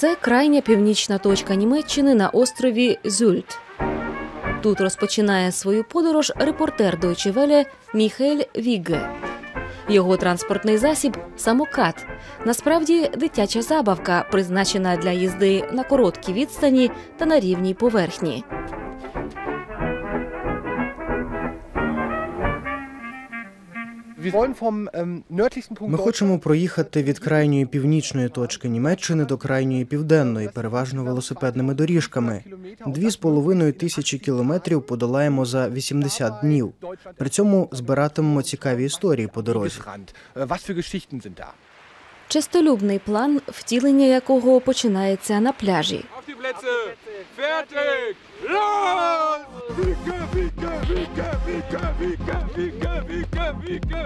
Це крайня північна точка Німеччини на острові Зюльт. Тут розпочинає свою подорож репортер Deutsche Welle Міхель Вігге. Його транспортний засіб самокат. Насправді дитяча забавка, призначена для їзди на короткій відстані та на рівній поверхні. Ми хочемо проїхати від крайньої північної точки Німеччини до крайньої південної, переважно велосипедними доріжками. Дві з половиною тисячі кілометрів подолаємо за 80 днів. При цьому збиратимемо цікаві історії по дорозі. Чистолюбний план, втілення якого починається на пляжі.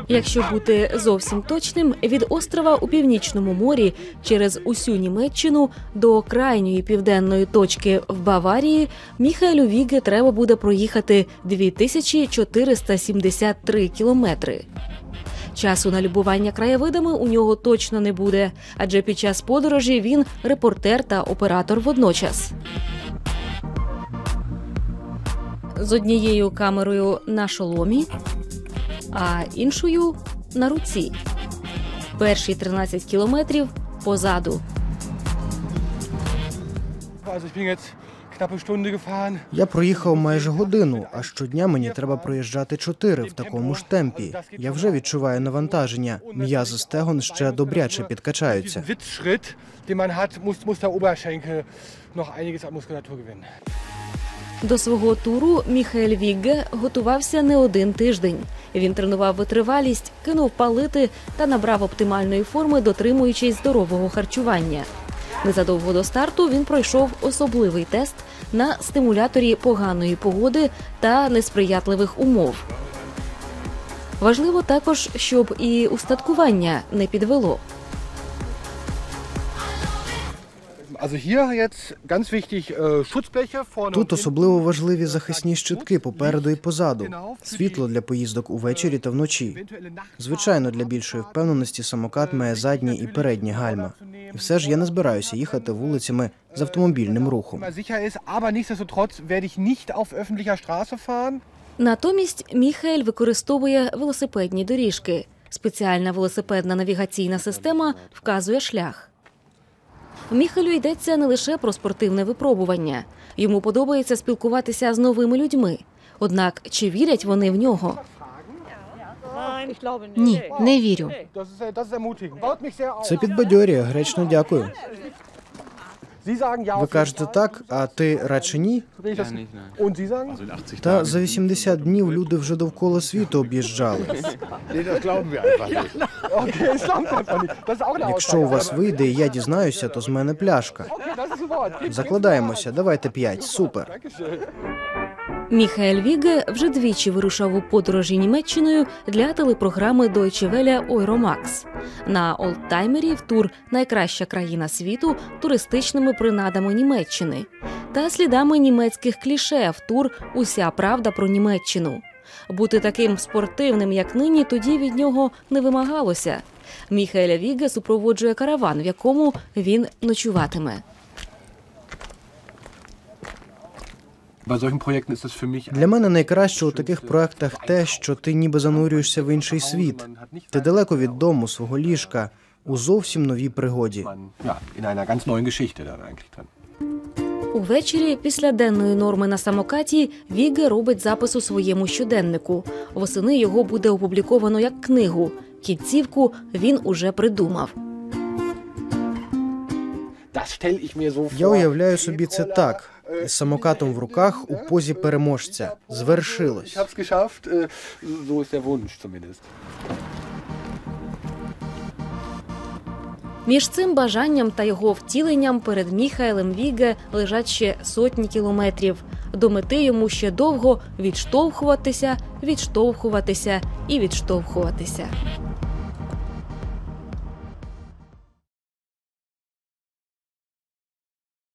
Якщо бути зовсім точним, від острова у північному морі через усю Німеччину до крайньої південної точки в Баварії Міхаелю Віге треба буде проїхати 2473 кілометри. Часу на любування краєвидами у нього точно не буде, адже під час подорожі він репортер та оператор водночас. З однією камерою на шоломі, а іншою на руці. Перші 13 кілометрів позаду. Я проїхав майже годину, а щодня мені треба проїжджати чотири в такому ж темпі. Я вже відчуваю навантаження. М'язи стегон ще добряче підкачаються. До свого туру Міхаель Вігге готувався не один тиждень. Він тренував витривалість, кинув палити та набрав оптимальної форми, дотримуючись здорового харчування. Незадовго до старту він пройшов особливий тест на стимуляторі поганої погоди та несприятливих умов. Важливо також, щоб і устаткування не підвело. Тут und особливо важливі захисні щитки попереду і позаду. Світло для поїздок увечері та вночі. Звичайно, для більшої впевненості самокат має задні і передні гальма. І все ж я не збираюся їхати вулицями з автомобільним рухом. immer sicher ist, aber nichtsdestotrotz werde ich nicht auf öffentlicher Straße fahren. Натомість Міхаель використовує велосипедні доріжки. Спеціальна велосипедна навігаційна система вказує шлях. Міхалю йдеться не лише про спортивне випробування. Йому подобається спілкуватися з новими людьми. Однак чи вірять вони в нього? Ні, не вірю. Це підбадьорює, гречно дякую. Ви кажете так, а ти радше ні? Та за 80 днів люди вже довкола світу об'їжджали. Якщо у вас вийде, і я дізнаюся, то з мене пляшка. Закладаємося, давайте п'ять. Супер. Міхаель Віге вже двічі вирушав у подорожі Німеччиною для телепрограми Deutsche Welle Euromax. На олдтаймері в тур Найкраща країна світу туристичними принадами Німеччини та слідами німецьких кліше в тур Уся правда про Німеччину. Бути таким спортивним, як нині, тоді від нього не вимагалося. Міхаеля Віге супроводжує караван, в якому він ночуватиме. Для мене найкраще у таких проектах те, що ти ніби занурюєшся в інший світ. Ти далеко від дому, свого ліжка, у зовсім новій пригоді. Увечері, після денної норми на самокаті, Віге робить запис у своєму щоденнику. Восени його буде опубліковано як книгу. Кінцівку він уже придумав. Я уявляю собі це так: з самокатом в руках у позі переможця. Звершилось. äh. Між цим бажанням та його втіленням перед Міхаелем Віге лежать ще сотні кілометрів. До мети йому ще довго відштовхуватися, відштовхуватися і відштовхуватися.